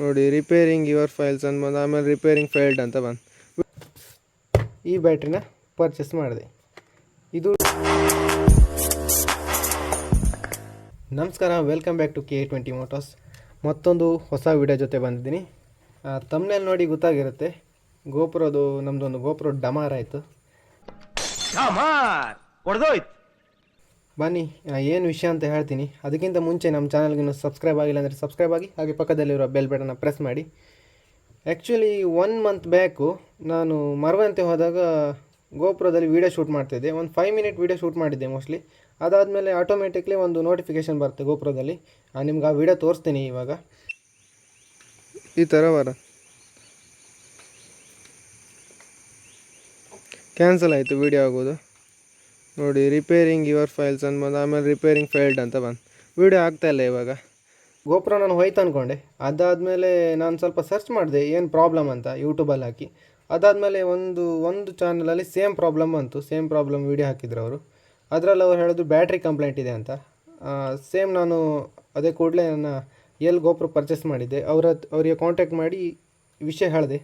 ನೋಡಿ repairing your files ಅಂತ ಬಂದು, ಆಮೇಲೆ ರಿಪೇರಿಂಗ್ ಫೈಲ್ಡ್ ಅಂತ ಬಂದು. ಈ ಬ್ಯಾಟ್ರಿನ ಪರ್ಚೇಸ್ ಮಾಡಿದೆ. ಇದು ನಮಸ್ಕಾರ welcome back to K twenty motors ಮತ್ತೊಂದು ಹೊಸ ವಿಡಿಯೋ ಜೊತೆ ಬಂದಿದ್ದೀನಿ. ತಮ್ಮನೇಲಿ ನೋಡಿ ಗೊತ್ತಾಗಿರುತ್ತೆ. ಗೋಪುರದು ನಮ್ಮದೊಂದು ಗೋಪುರ ಡಮಾರ್ ಆಯಿತು. ಬನ್ನಿ ಏನು ವಿಷಯ ಅಂತ ಹೇಳ್ತೀನಿ. ಅದಕ್ಕಿಂತ ಮುಂಚೆ ನಮ್ಮ ಚಾನಲ್ಗೆ ಇನ್ನೂ ಸಬ್ಸ್ಕ್ರೈಬ್ ಆಗಿಲ್ಲ ಅಂದರೆ ಸಬ್ಸ್ಕ್ರೈಬ್ ಆಗಿ, ಹಾಗೆ ಪಕ್ಕದಲ್ಲಿರೋ ಬೆಲ್ ಬಟನ್ನ ಪ್ರೆಸ್ ಮಾಡಿ. ಆ್ಯಕ್ಚುಲಿ ಒನ್ ಮಂತ್ ಬ್ಯಾಕು ನಾನು ಮರವಂತೆ ಹೋದಾಗ ಗೋಪುರದಲ್ಲಿ ವೀಡಿಯೋ ಶೂಟ್ ಮಾಡ್ತಿದ್ದೆ ಒಂದು ಫೈವ್ ಮಿನಿಟ್ ವೀಡಿಯೋ ಶೂಟ್ ಮಾಡಿದ್ದೆ ಮೋಸ್ಟ್ಲಿ ಅದಾದಮೇಲೆ ಆಟೋಮೆಟಿಕ್ಲಿ ಒಂದು ನೋಟಿಫಿಕೇಶನ್ ಬರುತ್ತೆ ಗೋಪುರದಲ್ಲಿ. ನಿಮ್ಗೆ ಆ ವೀಡಿಯೋ ತೋರಿಸ್ತೀನಿ ಇವಾಗ. ಈ ಥರ ಬರ ಕ್ಯಾನ್ಸಲ್ ಆಯಿತು ವೀಡಿಯೋ ಆಗೋದು. ನೋಡಿ ರಿಪೇರಿಂಗ್ ಯುವರ್ ಫೈಲ್ಸ್ ಅಂತ ಬಂದು, ಆಮೇಲೆ ರಿಪೇರಿಂಗ್ ಫೈಲ್ಡ್ ಅಂತ ಬಂದು. ವಿಡಿಯೋ ಆಗ್ತಾ ಇಲ್ಲ ಇವಾಗ. ಗೋಪುರ ನಾನು ಹೋಯ್ತು ಅಂದ್ಕೊಂಡೆ ಅದಾದಮೇಲೆ ನಾನು ಸ್ವಲ್ಪ ಸರ್ಚ್ ಮಾಡಿದೆ, ಏನು ಪ್ರಾಬ್ಲಮ್ ಅಂತ ಯೂಟ್ಯೂಬಲ್ಲಿ ಹಾಕಿ. ಅದಾದಮೇಲೆ ಒಂದು ಒಂದು ಚಾನಲಲ್ಲಿ ಸೇಮ್ ಪ್ರಾಬ್ಲಮ್ ಬಂತು ಸೇಮ್ ಪ್ರಾಬ್ಲಮ್ ವೀಡಿಯೋ ಹಾಕಿದ್ರು ಅವರು. ಅದರಲ್ಲಿ ಅವ್ರು ಹೇಳಿದ್ರು ಬ್ಯಾಟ್ರಿ ಕಂಪ್ಲೇಂಟ್ ಇದೆ ಅಂತ. ಸೇಮ್ ನಾನು ಅದೇ ಕೂಡಲೇ ನನ್ನ ಎಲ್ಲಿ ಗೋಪುರ ಪರ್ಚೇಸ್ ಮಾಡಿದ್ದೆ. ಅವ್ರ ಅವರಿಗೆ ಕಾಂಟ್ಯಾಕ್ಟ್ ಮಾಡಿ ವಿಷಯ ಹೇಳಿದೆ.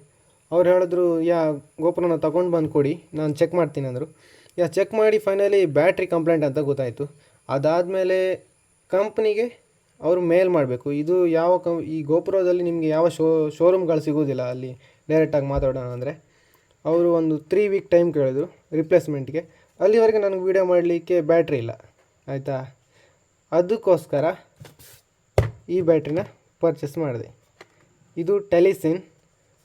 ಅವ್ರು ಹೇಳಿದ್ರು, ಯಾ, ಗೋಪುರನ ತಗೊಂಡು ಬಂದು ಕೊಡಿ, ನಾನು ಚೆಕ್ ಮಾಡ್ತೀನಿ ಅಂದರು. ಯಾ ಚೆಕ್ ಮಾಡಿ ಫೈನಲಿ ಬ್ಯಾಟ್ರಿ ಕಂಪ್ಲೇಂಟ್ ಅಂತ ಗೊತ್ತಾಯಿತು. ಅದಾದಮೇಲೆ ಕಂಪ್ನಿಗೆ ಅವರು ಮೇಲ್ ಮಾಡಬೇಕು. ಇದು ಯಾವ ಕಂ ಈ ಗೋಪುರದಲ್ಲಿ ನಿಮಗೆ ಯಾವ ಶೋ ಶೋರೂಮ್ಗಳು ಸಿಗೋದಿಲ್ಲ ಅಲ್ಲಿ ಡೈರೆಕ್ಟಾಗಿ ಮಾತಾಡೋಣ ಅಂದರೆ. ಅವರು ಒಂದು ತ್ರೀ ವೀಕ್ ಟೈಮ್ ಕೇಳಿದ್ರು ರಿಪ್ಲೇಸ್ಮೆಂಟ್ಗೆ ಅಲ್ಲಿವರೆಗೆ ನನಗೆ ವೀಡಿಯೋ ಮಾಡಲಿಕ್ಕೆ ಬ್ಯಾಟ್ರಿ ಇಲ್ಲ. ಆಯಿತಾ? ಅದಕ್ಕೋಸ್ಕರ ಈ ಬ್ಯಾಟ್ರಿನ ಪರ್ಚೇಸ್ ಮಾಡಿದೆ. ಇದು ಟೆಲಿಸಿನ್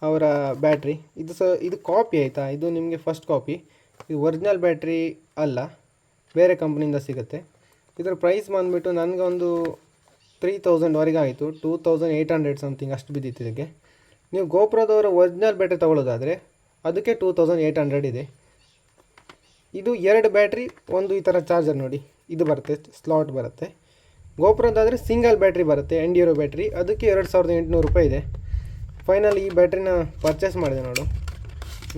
ಅವರ ಬ್ಯಾಟ್ರಿ ಇದು ಸ, ಇದು ಕಾಪಿ ಆಯಿತಾ? ಇದು ನಿಮಗೆ ಫಸ್ಟ್ ಕಾಪಿ ಇದು ಒರಿಜಿನಲ್ ಬ್ಯಾಟ್ರಿ ಅಲ್ಲ, ಬೇರೆ ಕಂಪ್ನಿಯಿಂದ ಸಿಗುತ್ತೆ. ಇದರ ಪ್ರೈಸ್ ಬಂದುಬಿಟ್ಟು ನನಗೊಂದು ತ್ರೀ ತೌಸಂಡ್ವರೆಗೆ ಆಯಿತು two thousand eight hundred something ಅಷ್ಟು ಬಿದ್ದಿತ್ತು ಇದಕ್ಕೆ. ನೀವು ಗೋಪುರದವರು ಒರಿಜಿನಲ್ ಬ್ಯಾಟ್ರಿ ತೊಗೊಳ್ಳೋದಾದರೆ ಅದಕ್ಕೆ ಟೂ ತೌಸಂಡ್ ಏಯ್ಟ್ ಹಂಡ್ರೆಡ್ ಇದೆ. ಇದು ಎರಡು ಬ್ಯಾಟ್ರಿ ಒಂದು ಈ ಥರ ಚಾರ್ಜರ್ ನೋಡಿ, ಇದು ಬರುತ್ತೆ ಸ್ಲಾಟ್ ಬರುತ್ತೆ. ಗೋಪುರದಾದರೆ ಸಿಂಗಲ್ ಬ್ಯಾಟ್ರಿ ಬರುತ್ತೆ ಎಂಡಿಯರೋ ಬ್ಯಾಟ್ರಿ ಅದಕ್ಕೆ ಎರಡು ಸಾವಿರದ ಎಂಟುನೂರು ರೂಪಾಯಿ ಇದೆ. ಫೈನಲ್ ಈ ಬ್ಯಾಟ್ರಿನ ಪರ್ಚೇಸ್ ಮಾಡಿದೆ ನೋಡು.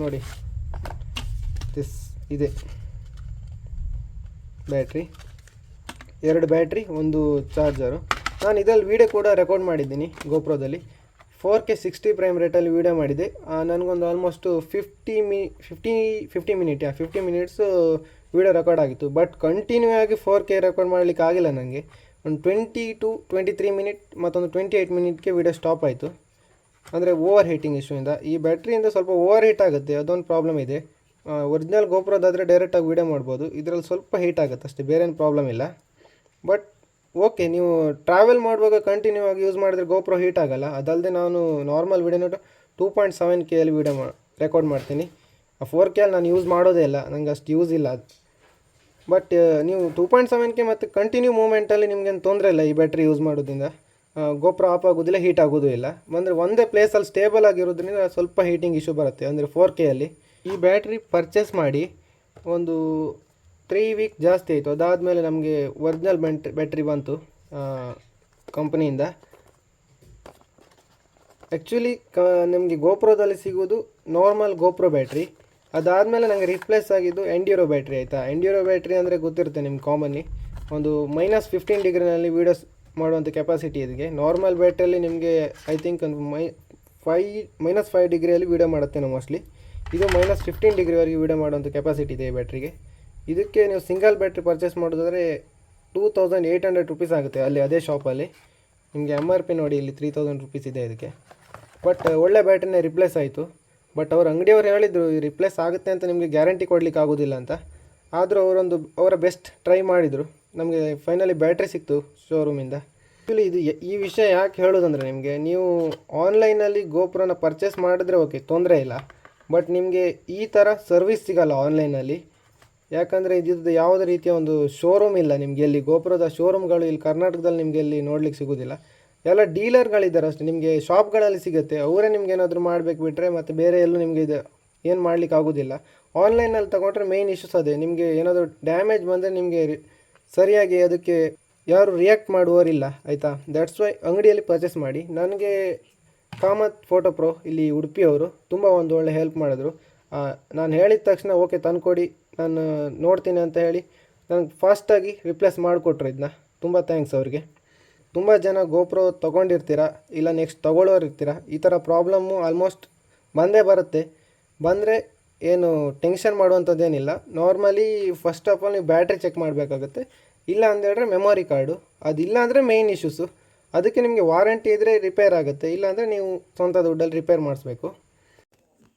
ನೋಡಿ ದಿಸ್ ಇದೆ. ಬ್ಯಾಟ್ರಿ ಎರಡು ಬ್ಯಾಟ್ರಿ ಒಂದು ಚಾರ್ಜರು ನಾನು ಇದರಲ್ಲಿ ವೀಡಿಯೋ ಕೂಡ ರೆಕಾರ್ಡ್ ಮಾಡಿದ್ದೀನಿ ಗೋಪ್ರೋದಲ್ಲಿ ಫೋರ್ ಕೆ ಸಿಕ್ಸ್ಟಿ ಪ್ರೈಮ್ ರೇಟಲ್ಲಿ ವೀಡಿಯೋ ಮಾಡಿದೆ. ನನಗೊಂದು ಆಲ್ಮೋಸ್ಟು ಫಿಫ್ಟಿ ಮಿ fifty fifty minute yeah fifty minutes video record ಆಗಿತ್ತು. ಬಟ್ ಕಂಟಿನ್ಯೂ ಆಗಿ ಫೋರ್ ಕೆ ರೆಕಾರ್ಡ್ ಮಾಡಲಿಕ್ಕೆ ಆಗಿಲ್ಲ ನನಗೆ ಒಂದು twenty two twenty three minute ಮತ್ತೊಂದು ಟ್ವೆಂಟಿ ಏಯ್ಟ್ ಮಿನಿಟ್ಗೆ ವೀಡಿಯೋ ಸ್ಟಾಪ್ ಆಯಿತು. ಅಂದರೆ ಓವರ್ ಹೀಟಿಂಗ್ ಇಶ್ಯೂಯಿಂದ ಈ ಬ್ಯಾಟ್ರಿಯಿಂದ ಸ್ವಲ್ಪ ಓವರ್ ಹೀಟ್ ಆಗುತ್ತೆ. ಅದೊಂದು ಪ್ರಾಬ್ಲಮ್ ಇದೆ. ಒರಿಜಿನಲ್ ಗೋಪುರದಾದರೆ ಡೈರೆಕ್ಟಾಗಿ ವೀಡಿಯೋ ಮಾಡ್ಬೋದು. ಇದರಲ್ಲಿ ಸ್ವಲ್ಪ ಹೀಟ್ ಆಗುತ್ತೆ ಅಷ್ಟೇ ಬೇರೆ ಏನು ಪ್ರಾಬ್ಲಮ್ ಇಲ್ಲ. ಬಟ್ ಓಕೆ ನೀವು ಟ್ರಾವೆಲ್ ಮಾಡುವಾಗ ಕಂಟಿನ್ಯೂ ಆಗಿ ಯೂಸ್ ಮಾಡಿದ್ರೆ ಗೋಪ್ರೋ ಹೀಟ್ ಆಗಲ್ಲ. ಅದಲ್ಲದೆ ನಾನು ನಾರ್ಮಲ್ ವೀಡಿಯೋನ ಟೂ ಪಾಯಿಂಟ್ ಸೆವೆನ್ ಕೆ ಅಲ್ಲಿ ವೀಡಿಯೋ ಮಾ ರೆಕಾರ್ಡ್ ಮಾಡ್ತೀನಿ. ಆ ಫೋರ್ ಕೆ ಎಲ್ ನಾನು ಯೂಸ್ ಮಾಡೋದೇ ಇಲ್ಲ, ನಂಗೆ ಅಷ್ಟು ಯೂಸ್ ಇಲ್ಲ ಅದು. ಬಟ್ ನೀವು ಟೂ ಪಾಯಿಂಟ್ ಸೆವೆನ್ ಕೆ ಮತ್ತು ಕಂಟಿನ್ಯೂ ಮೂಮೆಂಟಲ್ಲಿ ನಿಮಗೇನು ತೊಂದರೆ ಇಲ್ಲ ಈ ಬ್ಯಾಟ್ರಿ ಯೂಸ್ ಮಾಡೋದ್ರಿಂದ. ಗೋಪುರ ಆಫ್ ಆಗೋದಿಲ್ಲ ಹೀಟ್ ಆಗೋದೂ ಇಲ್ಲ. ಅಂದರೆ ಒಂದೇ ಪ್ಲೇಸಲ್ಲಿ ಸ್ಟೇಬಲ್ ಆಗಿರೋದ್ರಿಂದ ಸ್ವಲ್ಪ ಹೀಟಿಂಗ್ ಇಶ್ಯೂ ಬರುತ್ತೆ. ಅಂದರೆ ಫೋರ್ ಕೆ ಅಲ್ಲಿ. ಈ ಬ್ಯಾಟ್ರಿ ಪರ್ಚೇಸ್ ಮಾಡಿ ಒಂದು ತ್ರೀ ವೀಕ್ ಜಾಸ್ತಿ ಆಯಿತು. ಅದಾದಮೇಲೆ ನಮಗೆ ಒರಿಜಿನಲ್ ಬ್ಯಾಟ್ರಿ ಬ್ಯಾಟ್ರಿ ಬಂತು ಕಂಪನಿಯಿಂದ ಆ್ಯಕ್ಚುಲಿ ಕ, ನಿಮಗೆ ಗೋಪ್ರೋದಲ್ಲಿ ಸಿಗೋದು ನಾರ್ಮಲ್ ಗೋಪ್ರೋ ಬ್ಯಾಟ್ರಿ ಅದಾದಮೇಲೆ ನನಗೆ ರಿಪ್ಲೇಸ್ ಆಗಿದ್ದು ಎಂಡ್ಯೂರೋ ಬ್ಯಾಟ್ರಿ ಆಯಿತಾ. ಎಂಡ್ಯೂರೋ ಬ್ಯಾಟ್ರಿ ಅಂದರೆ ಗೊತ್ತಿರುತ್ತೆ ನಿಮ್ಗೆ ಕಾಮನ್ಲಿ ಒಂದು ಮೈನಸ್ ಫಿಫ್ಟೀನ್ ಡಿಗ್ರಿನಲ್ಲಿ ವೀಡಿಯೋಸ್ ಮಾಡುವಂಥ ಕೆಪಾಸಿಟಿ ಇದಕ್ಕೆ ನಾರ್ಮಲ್ ಬ್ಯಾಟ್ರಿಯಲ್ಲಿ ನಿಮಗೆ ಐ ಥಿಂಕ್ ಒಂದು ಮೈ ಫೈ ಮೈನಸ್ ಫೈವ್ ಡಿಗ್ರಿಯಲ್ಲಿ ವೀಡಿಯೋ ಮಾಡುತ್ತೇನೆ ಮೋಸ್ಟ್ಲಿ ಇದು ಮೈನಸ್ ಫಿಫ್ಟೀನ್ ಡಿಗ್ರಿವರೆಗೆ ವೀಡಿಯೋ ಮಾಡುವಂಥ ಕೆಪಾಸಿಟಿ ಇದೆ ಬ್ಯಾಟ್ರಿಗೆ ಇದಕ್ಕೆ ನೀವು ಸಿಂಗಲ್ ಬ್ಯಾಟ್ರಿ ಪರ್ಚೇಸ್ ಮಾಡೋದಾದರೆ two thousand eight hundred rupees ಆಗುತ್ತೆ ಅಲ್ಲಿ ಅದೇ ಶಾಪಲ್ಲಿ ನಿಮಗೆ ಎಂ ಆರ್ ಪಿ ನೋಡಿ ಇಲ್ಲಿ ತ್ರೀ ತೌಸಂಡ್ ರುಪೀಸ್ ಇದೆ ಇದಕ್ಕೆ. ಬಟ್ ಒಳ್ಳೆ ಬ್ಯಾಟ್ರಿನೇ ರಿಪ್ಲೇಸ್ ಆಯಿತು. ಬಟ್ ಅವ್ರ ಅಂಗಡಿಯವ್ರು ಹೇಳಿದರು ರಿಪ್ಲೇಸ್ ಆಗುತ್ತೆ ಅಂತ ನಿಮಗೆ ಗ್ಯಾರಂಟಿ ಕೊಡಲಿಕ್ಕೆ ಆಗೋದಿಲ್ಲ ಅಂತ. ಆದರೂ ಅವರೊಂದು, ಅವರ ಬೆಸ್ಟ್ ಟ್ರೈ ಮಾಡಿದರು. ನಮಗೆ ಫೈನಲಿ ಬ್ಯಾಟ್ರಿ ಸಿಕ್ತು ಶೋರೂಮಿಂದ ಆ್ಯಕ್ಚುಲಿ ಇದು ಈ ವಿಷಯ ಯಾಕೆ ಹೇಳೋದಂದರೆ ನಿಮಗೆ, ನೀವು ಆನ್ಲೈನಲ್ಲಿ ಗೋಪುರನ ಪರ್ಚೇಸ್ ಮಾಡಿದ್ರೆ ಓಕೆ ತೊಂದರೆ ಇಲ್ಲ. ಬಟ್ ನಿಮಗೆ ಈ ಥರ ಸರ್ವಿಸ್ ಸಿಗಲ್ಲ ಆನ್ಲೈನಲ್ಲಿ ಯಾಕಂದರೆ ಇದ್ರದ್ದು ಯಾವುದೇ ರೀತಿಯ ಒಂದು ಶೋರೂಮ್ ಇಲ್ಲ ನಿಮಗೆ ಇಲ್ಲಿ ಗೋಪುರದ ಶೋರೂಮ್ಗಳು ಇಲ್ಲಿ ಕರ್ನಾಟಕದಲ್ಲಿ ನಿಮಗೆ ಇಲ್ಲಿ ನೋಡ್ಲಿಕ್ಕೆ ಸಿಗೋದಿಲ್ಲ. ಎಲ್ಲ ಡೀಲರ್ಗಳಿದ್ದಾರೆ ಅಷ್ಟೇ. ನಿಮಗೆ ಶಾಪ್ಗಳಲ್ಲಿ ಸಿಗುತ್ತೆ. ಅವರೇ ನಿಮ್ಗೆ ಏನಾದರೂ ಮಾಡಬೇಕು ಬಿಟ್ಟರೆ ಮತ್ತು ಬೇರೆ ಎಲ್ಲೂ ನಿಮಗೆ ಇದು ಏನು ಮಾಡ್ಲಿಕ್ಕೆ ಆಗೋದಿಲ್ಲ. ಆನ್ಲೈನಲ್ಲಿ ತಗೊಂಡ್ರೆ ಮೇಯ್ನ್ ಇಶ್ಯೂಸ್ ಅದೇ. ನಿಮಗೆ ಏನಾದರೂ ಡ್ಯಾಮೇಜ್ ಬಂದರೆ ನಿಮಗೆ ಸರಿಯಾಗಿ ಅದಕ್ಕೆ ಯಾರು ರಿಯಾಕ್ಟ್ ಮಾಡುವವರಿಲ್ಲ, ಆಯಿತಾ? ದ್ಯಾಟ್ಸ್ ವೈ ಅಂಗಡಿಯಲ್ಲಿ ಪರ್ಚೇಸ್ ಮಾಡಿ. ನನಗೆ ಕಾಮತ್ ಫೋಟೋ ಪ್ರೋ ಇಲ್ಲಿ ಉಡುಪಿಯವರು ತುಂಬ ಒಂದು ಒಳ್ಳೆ ಹೆಲ್ಪ್ ಮಾಡಿದ್ರು. ನಾನು ಹೇಳಿದ ತಕ್ಷಣ ಓಕೆ ತಂದುಕೊಡಿ, ನಾನು ನೋಡ್ತೀನಿ ಅಂತ ಹೇಳಿ, ನನಗೆ ಫಾಸ್ಟಾಗಿ ರಿಪ್ಲೇಸ್ ಮಾಡಿಕೊಟ್ರು ಇದನ್ನ ತುಂಬ ಥ್ಯಾಂಕ್ಸ್ ಅವ್ರಿಗೆ. ತುಂಬ ಜನ ಗೋಪ್ರೋ ತೊಗೊಂಡಿರ್ತೀರ, ಇಲ್ಲ ನೆಕ್ಸ್ಟ್ ತೊಗೊಳ್ಳೋರು ಇರ್ತೀರ, ಈ ಥರ ಪ್ರಾಬ್ಲಮ್ಮು ಆಲ್ಮೋಸ್ಟ್ ಬಂದೇ ಬರುತ್ತೆ. ಬಂದರೆ ಏನು ಟೆನ್ಷನ್ ಮಾಡುವಂಥದ್ದೇನಿಲ್ಲ. ನಾರ್ಮಲಿ ಫಸ್ಟ್ ಆಫ್ ಆಲ್ ನೀವು ಬ್ಯಾಟ್ರಿ ಚೆಕ್ ಮಾಡಬೇಕಾಗುತ್ತೆ. ಇಲ್ಲ ಅಂದೇಳಿದ್ರೆ ಮೆಮೊರಿ ಕಾರ್ಡು ಅದಿಲ್ಲ ಅಂದರೆ ಮೇಯ್ನ್ ಇಶ್ಯೂಸು ಅದಕ್ಕೆ ನಿಮಗೆ ವಾರಂಟಿ ಇದ್ದರೆ ರಿಪೇರ್ ಆಗುತ್ತೆ. ಇಲ್ಲಾಂದರೆ ನೀವು ಸ್ವಂತ ದುಡ್ಡಲ್ಲಿ ರಿಪೇರ್ ಮಾಡಿಸ್ಬೇಕು.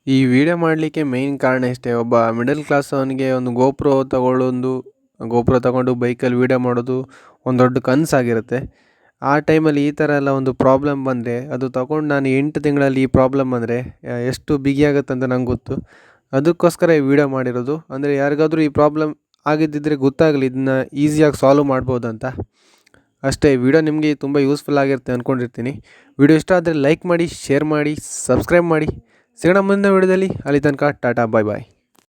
ಈ ವಿಡಿಯೋ ಮಾಡಲಿಕ್ಕೆ ಮೇಯ್ನ್ ಕಾರಣ ಇಷ್ಟೇ. ಒಬ್ಬ ಮಿಡಲ್ ಕ್ಲಾಸ್ ಅವನಿಗೆ ಒಂದು ಗೋಪ್ರೋ ತಗೊಳ್ಳೊಂದು ಗೋಪ್ರೋ ತಗೊಂಡು ಬೈಕಲ್ಲಿ ವಿಡಿಯೋ ಮಾಡೋದು ಒಂದು ದೊಡ್ಡ ಕನಸಾಗಿರುತ್ತೆ. ಆ ಟೈಮಲ್ಲಿ ಈ ಥರ ಎಲ್ಲ ಒಂದು ಪ್ರಾಬ್ಲಮ್ ಬಂದರೆ, ಅದು ತಗೊಂಡು ನಾನು ಎಂಟು ತಿಂಗಳಲ್ಲಿ ಈ ಪ್ರಾಬ್ಲಮ್ ಬಂದರೆ ಎಷ್ಟು ಬಿಗಿಯಾಗುತ್ತೆ ಅಂತ ನಂಗೆ ಗೊತ್ತು. ಅದಕ್ಕೋಸ್ಕರ ಈ ವಿಡಿಯೋ ಮಾಡಿರೋದು. ಅಂದರೆ ಯಾರಿಗಾದರೂ ಈ ಪ್ರಾಬ್ಲಮ್ ಆಗಿದ್ದಿದ್ರೆ ಗೊತ್ತಾಗಲಿ, ಇದನ್ನ ಈಸಿಯಾಗಿ ಸಾಲ್ವ್ ಮಾಡ್ಬೋದಂತ. ಅಷ್ಟೇ, ವಿಡಿಯೋ ನಿಮಗೆ ತುಂಬ ಯೂಸ್ಫುಲ್ ಆಗಿರುತ್ತೆ ಅಂದ್ಕೊಂಡಿರ್ತೀನಿ ವಿಡಿಯೋ ಇಷ್ಟ ಆದರೆ ಲೈಕ್ ಮಾಡಿ ಶೇರ್ ಮಾಡಿ ಸಬ್ಸ್ಕ್ರೈಬ್ ಮಾಡಿ. ಸಿಗೋಣ ಮುಂದಿನ ವಿಡಿಯೋದಲ್ಲಿ. ಅಲ್ಲಿ ತನಕ ಟಾಟಾ ಬಾಯ್ ಬಾಯ್